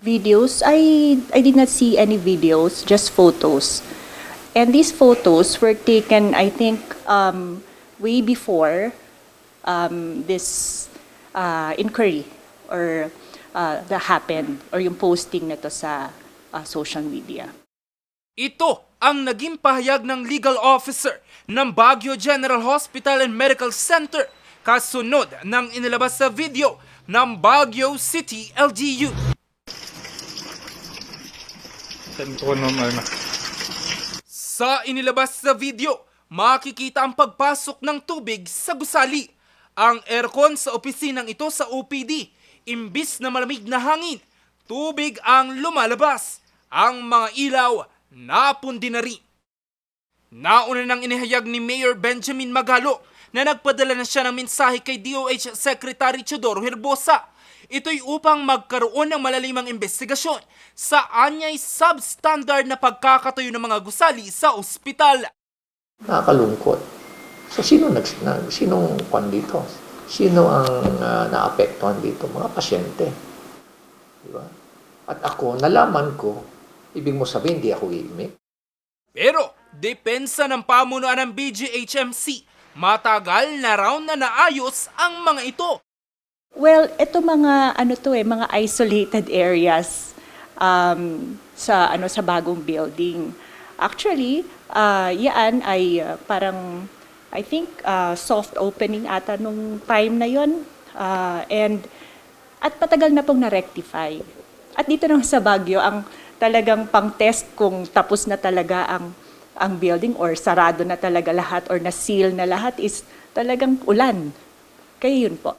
Videos, I, I did not see any videos, just photos. And these photos were taken, I think, um, way before um, this uh, inquiry or uh, that happened or yung posting nito sa uh, social media. Ito ang naging pahayag ng legal officer ng Baguio General Hospital and Medical Center kasunod ng inilabas sa video ng Baguio City LGU. Tempo naman. Sa inilabas sa video, makikita ang pagpasok ng tubig sa gusali. Ang aircon sa opisinang ito sa OPD, imbis na malamig na hangin, tubig ang lumalabas. Ang mga ilaw, napundi na rin. Nauna nang inihayag ni Mayor Benjamin Magalo na nagpadala na siya ng mensahe kay DOH Secretary Teodoro Herbosa. Ito'y upang magkaroon ng malalimang investigasyon sa anyay substandard na pagkakatayo ng mga gusali sa ospital. Nakakalungkot. So, sino nag, na, sinong kwan dito? Sino ang ah, naapektuhan dito? Mga pasyente. Di ba? At ako, nalaman ko, ibig mo sabihin, hindi ako gimmick. Pero, depensa ng pamunuan ng BGHMC, matagal na raw na naayos ang mga ito. Well, ito mga ano to eh, mga isolated areas um, sa ano sa bagong building. Actually, uh, yan ay uh, parang I think uh, soft opening ata nung time na yon Uh, and at matagal na pong na-rectify. At dito naman sa Baguio, ang talagang pang-test kung tapos na talaga ang ang building or sarado na talaga lahat or na-seal na lahat is talagang ulan. Kaya yun po.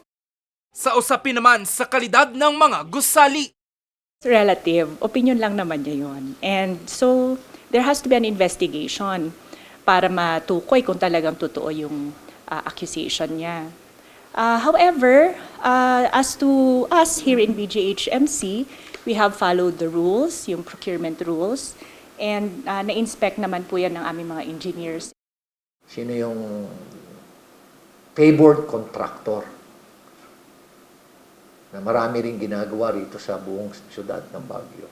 Sa usapin naman sa kalidad ng mga gusali. It's relative. Opinion lang naman niya yun. And so, there has to be an investigation para matukoy kung talagang totoo yung uh, accusation niya. Uh, however, uh, as to us here in BGHMC, we have followed the rules, yung procurement rules, and uh, na-inspect naman po yan ng aming mga engineers. Sino yung favored contractor na marami rin ginagawa rito sa buong syudad ng Baguio.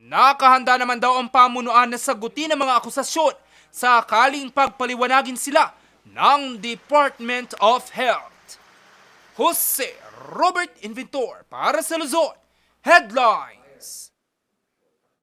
Nakahanda naman daw ang pamunuan na sagutin ang mga akusasyon sa akaling pagpaliwanagin sila ng Department of Health. Jose Robert Inventor para sa Luzon. Headlines.